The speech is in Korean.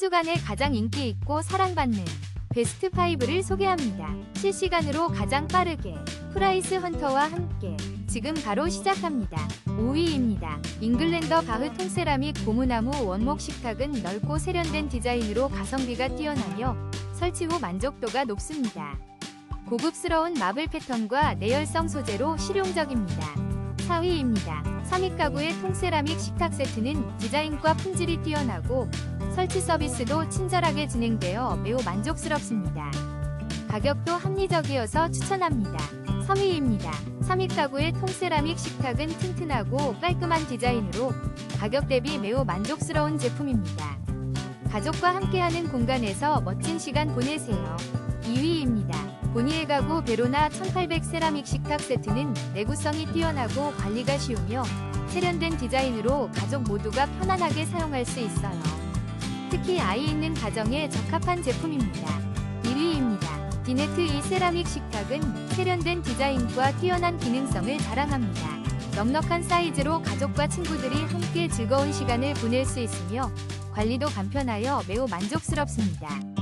주간에 가장 인기 있고 사랑받는 베스트 5를 소개합니다. 실시간으로 가장 빠르게 프라이스 헌터와 함께 지금 바로 시작합니다. 5위입니다. 잉글랜더 바흐 통세라믹 고무나무 원목 식탁은 넓고 세련된 디자인으로 가성비가 뛰어나며 설치 후 만족도가 높습니다. 고급스러운 마블 패턴과 내열성 소재로 실용적입니다. 4위입니다. 3위 가구의 통세라믹 식탁 세트는 디자인과 품질이 뛰어나고 설치 서비스도 친절하게 진행되어 매우 만족스럽습니다. 가격도 합리적이어서 추천합니다. 3위입니다. 3위 가구의 통세라믹 식탁은 튼튼하고 깔끔한 디자인으로 가격 대비 매우 만족스러운 제품입니다. 가족과 함께하는 공간에서 멋진 시간 보내세요. 2위입니다. 보니에 가구 베로나 1800 세라믹 식탁 세트는 내구성이 뛰어나고 관리가 쉬우며 세련된 디자인으로 가족 모두가 편안하게 사용할 수 있어요. 특히 아이 있는 가정에 적합한 제품입니다. 1위입니다. 디네트 이 세라믹 식탁은 세련된 디자인과 뛰어난 기능성을 자랑합니다. 넉넉한 사이즈로 가족과 친구들이 함께 즐거운 시간을 보낼 수 있으며 관리도 간편하여 매우 만족스럽습니다.